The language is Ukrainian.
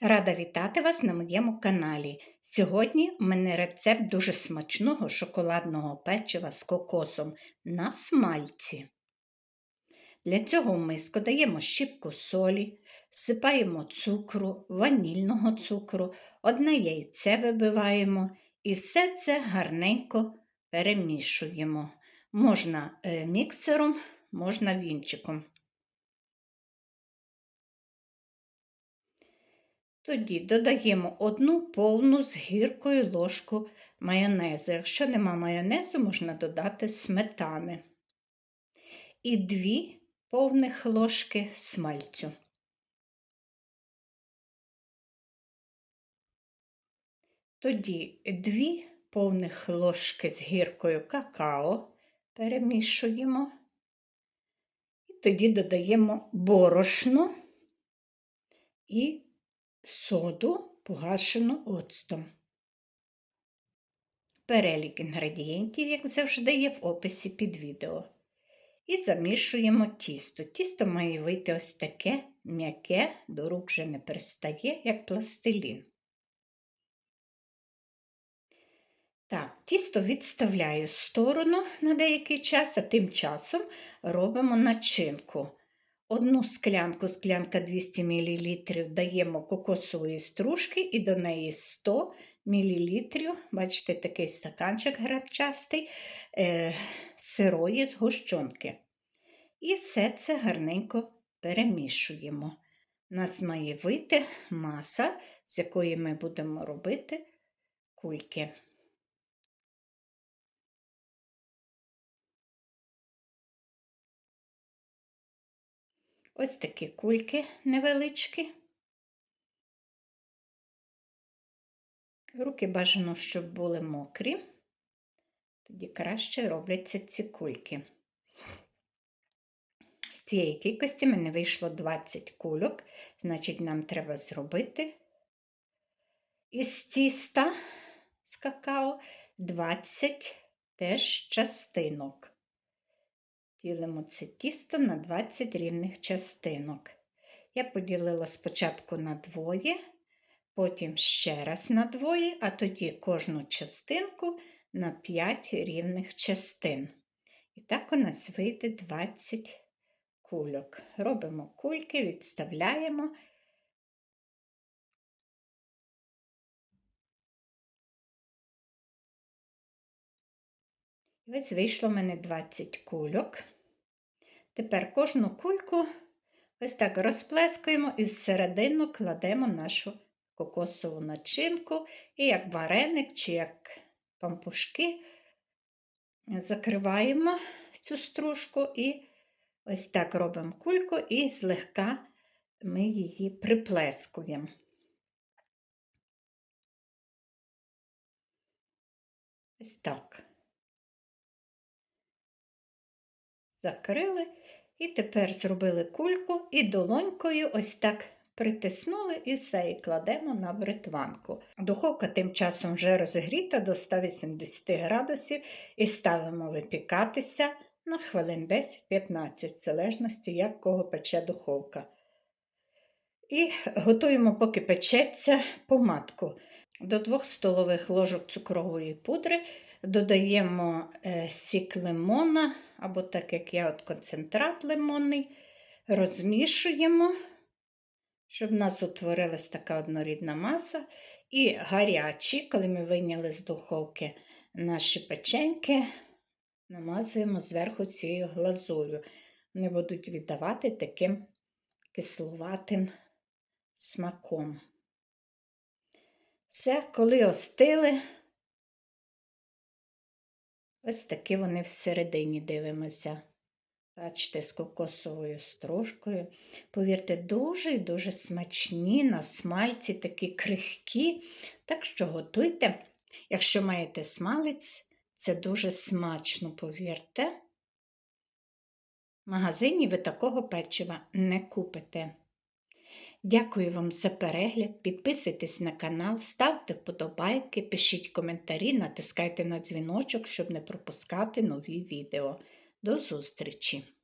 Рада вітати вас на моєму каналі. Сьогодні у мене рецепт дуже смачного шоколадного печива з кокосом на смальці. Для цього в миску даємо щіпку солі, всипаємо цукру, ванільного цукру, одне яйце вибиваємо і все це гарненько перемішуємо. Можна е, міксером, можна вінчиком. Тоді додаємо одну повну з гіркою ложку майонезу. Якщо нема майонезу, можна додати сметани. І дві повних ложки смальцю. Тоді дві повних ложки з гіркою какао перемішуємо. І тоді додаємо борошно і соду погашену оцтом. Перелік інгредієнтів, як завжди, є в описі під відео. І замішуємо тісто. Тісто має вийти ось таке м'яке, до рук вже не пристає, як пластилін. Так, тісто відставляю в сторону на деякий час, а тим часом робимо начинку. Одну склянку, склянка 200 мл, даємо кокосової стружки і до неї 100 мл, бачите, такий стаканчик грабчастий, е, сирої згущенки. І все це гарненько перемішуємо. У нас має вийти маса, з якої ми будемо робити кульки. Ось такі кульки невеличкі. Руки бажано, щоб були мокрі, тоді краще робляться ці кульки. З цієї кількості мене вийшло 20 кульок, значить, нам треба зробити із тіста з какао 20 теж частинок. Ділимо це тісто на 20 рівних частинок. Я поділила спочатку на двоє, потім ще раз на двоє, а тоді кожну частинку на 5 рівних частин. І так у нас вийде 20 кульок. Робимо кульки, відставляємо. Ось вийшло в мене 20 кульок. Тепер кожну кульку ось так розплескуємо і всередину кладемо нашу кокосову начинку, і як вареник, чи як пампушки, закриваємо цю стружку і ось так робимо кульку і злегка ми її приплескуємо. Ось так. Закрили. І тепер зробили кульку і долонькою ось так притиснули і все, і кладемо на бритванку. Духовка тим часом вже розігріта до 180 градусів і ставимо випікатися на хвилин 10-15, в залежності, як кого пече духовка. І готуємо, поки печеться помадку. До 2 столових ложок цукрової пудри додаємо е, сік лимона або так як я от концентрат лимонний, розмішуємо, щоб в нас утворилась така однорідна маса. І гарячі, коли ми вийняли з духовки наші печеньки, намазуємо зверху цією глазурю. Вони будуть віддавати таким кислуватим смаком. Все, коли остили, Ось такі вони всередині дивимося. Бачите, з кокосовою стружкою. Повірте, дуже і дуже смачні на смальці, такі крихкі. Так що готуйте, якщо маєте смалець, це дуже смачно, повірте. В магазині ви такого печива не купите. Дякую вам за перегляд. Підписуйтесь на канал, ставте вподобайки, пишіть коментарі, натискайте на дзвіночок, щоб не пропускати нові відео. До зустрічі!